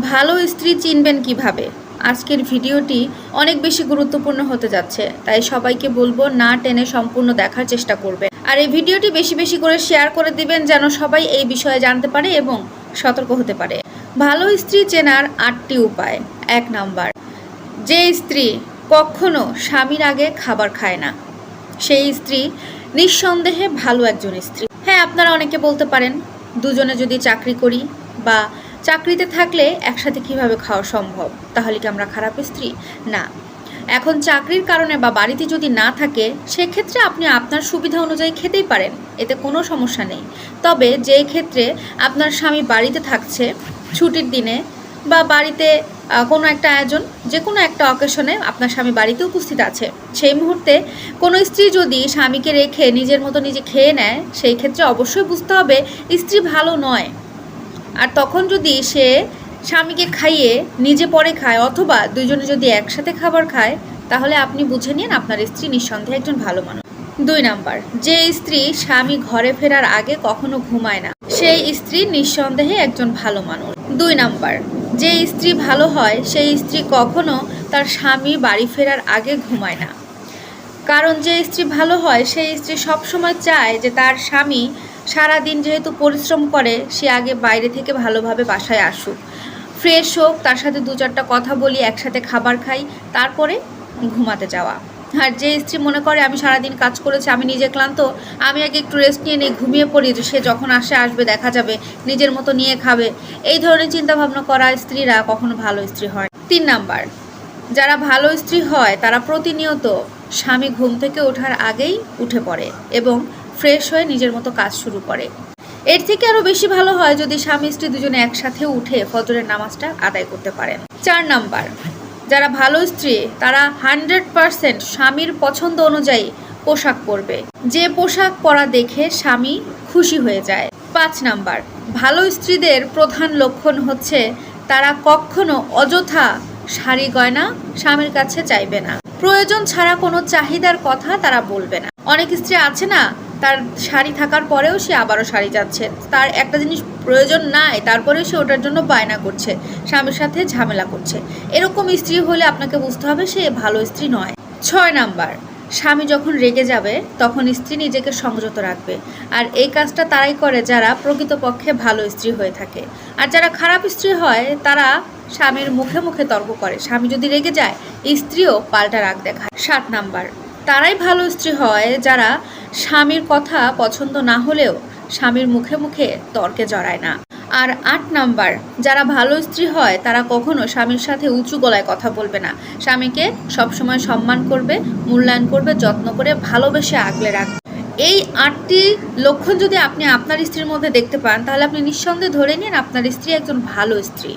ভালো স্ত্রী চিনবেন কীভাবে? আজকের ভিডিওটি অনেক বেশি গুরুত্বপূর্ণ হতে যাচ্ছে, তাই সবাইকে বলব না টেনে সম্পূর্ণ দেখার চেষ্টা করবে আর এই ভিডিওটি বেশি বেশি করে শেয়ার করে দিবেন যেন সবাই এই বিষয়ে জানতে পারে এবং সতর্ক হতে পারে। ভালো স্ত্রী চেনার আটটি উপায়। এক নাম্বার, যে স্ত্রী কখনো স্বামীর আগে খাবার খায় না, সেই স্ত্রী নিঃসন্দেহে ভালো একজন স্ত্রী। হ্যাঁ আপনারা অনেকে বলতে পারেন, দুজনে যদি চাকরি করি বা চাকরিতে থাকলে একসাথে কীভাবে খাওয়া সম্ভব? তাহলে কি আমরা খারাপ স্ত্রী? না। এখন চাকরির কারণে বা বাড়িতে যদি না থাকে, সেক্ষেত্রে আপনি আপনার সুবিধা অনুযায়ী খেতেই পারেন। এতে কোনো সমস্যা নেই। তবে যে ক্ষেত্রে আপনার স্বামী বাড়িতে থাকছে, ছুটির দিনে বা বাড়িতে কোনো একটা আয়োজন যে কোনো একটা অকেশনে আপনার স্বামী বাড়িতে উপস্থিত আছে। সেই মুহূর্তে কোনো স্ত্রী যদি স্বামীকে রেখে নিজের মতো নিজে খেয়ে নেয়, সেই ক্ষেত্রে অবশ্যই বুঝতে হবে স্ত্রী ভালো নয়। আর তখন যদি সে স্বামীকে খাইয়ে নিজে পরে খায় অথবা দুইজনে যদি একসাথে খাবার খায়, তাহলে আপনি বুঝে নিন আপনার স্ত্রী নিঃসন্দেহে একজন ভালো মানুষ। দুই নাম্বার, যে স্ত্রী স্বামী ঘরে ফেরার আগে কখনো ঘুমায় না, সেই স্ত্রী নিঃসন্দেহে একজন ভালো মানুষ। দুই নাম্বার, যে স্ত্রী ভালো হয়, সেই স্ত্রী কখনো তার স্বামী বাড়ি ফেরার আগে ঘুমায় না। কারণ যে স্ত্রী ভালো হয়, সেই স্ত্রী সবসময় চায় যে তার স্বামী সারাদিন যেহেতু পরিশ্রম করে, সে আগে বাইরে থেকে ভালোভাবে বাসায় আসুক। ফ্রেশ হোক, তার সাথে দু চারটা কথা বলি, একসাথে খাবার খাই, তারপরে ঘুমাতে যাওয়া। আর যে স্ত্রী মনে করে, আমি সারাদিন কাজ করেছি, আমি নিজে ক্লান্ত, আমি আগে একটু রেস্ট নিয়ে নিই, ঘুমিয়ে পড়ি, সে যখন আসে, আসবে, দেখা যাবে, নিজের মতো নিয়ে খাবে। এই ধরনের চিন্তা ভাবনা করা স্ত্রীরা কখনো ভালো স্ত্রী হয় তিন নাম্বার, যারা ভালো স্ত্রী হয়, তারা প্রতিনিয়ত স্বামী ঘুম থেকে ওঠার আগেই উঠে পড়ে এবং ফ্রেশ হয়ে নিজের মতো কাজ শুরু করে। এর থেকে আরও বেশি ভালো হয় যদি স্বামী স্ত্রী দুজনে একসাথে উঠে ফজরের নামাজটা আদায় করতে পারেন। চার নাম্বার, যারা ভালো স্ত্রী, তারা হান্ড্রেড পারসেন্ট স্বামীর পছন্দ অনুযায়ী পোশাক পরবে। যে পোশাক পরা দেখে স্বামী খুশি হয়ে যায়। পাঁচ নাম্বার, ভালো স্ত্রীদের প্রধান লক্ষণ হচ্ছে তারা কখনো অযথা শাড়ি গয়না স্বামীর কাছে চাইবে না। প্রয়োজন ছাড়া কোনো চাহিদার কথা তারা বলবে না। অনেক স্ত্রী আছে না তার শাড়ি থাকার পরেও সে আবারও শাড়ি যাচ্ছে তার একটা জিনিস প্রয়োজন নাই তারপরে সে ওটার জন্য বায়না করছে, স্বামীর সাথে ঝামেলা করছে। এরকম স্ত্রী হলে আপনাকে বুঝতে হবে সে ভালো স্ত্রী নয়। ছয় নাম্বার, স্বামী যখন রেগে যাবে, তখন স্ত্রী নিজেকে সংযত রাখবে। আর এই কাজটা তারাই করে যারা প্রকৃতপক্ষে ভালো স্ত্রী হয়ে থাকে। আর যারা খারাপ স্ত্রী হয়, তারা স্বামীর মুখে মুখে তর্ক করে। স্বামী যদি রেগে যায়, স্ত্রীও পাল্টা রাগ দেখায়। সাত নাম্বার তারাই ভালো স্ত্রী হয় যারা স্বামীর কথা পছন্দ না হলেও স্বামীর মুখে মুখে তর্কে জড়ায় না। আর আট নাম্বার, যারা ভালো স্ত্রী হয় তারা কখনো স্বামীর সাথে উঁচু গলায় কথা বলবে না। স্বামীকে সবসময় সম্মান করবে, মূল্যায়ন করবে, যত্ন করে ভালোবেসে আগলে রাখবে। এই আটটি লক্ষণ যদি আপনি আপনার স্ত্রীর মধ্যে দেখতে পান, তাহলে আপনি নিঃসন্দেহে ধরে নিন আপনার স্ত্রী একজন ভালো স্ত্রী।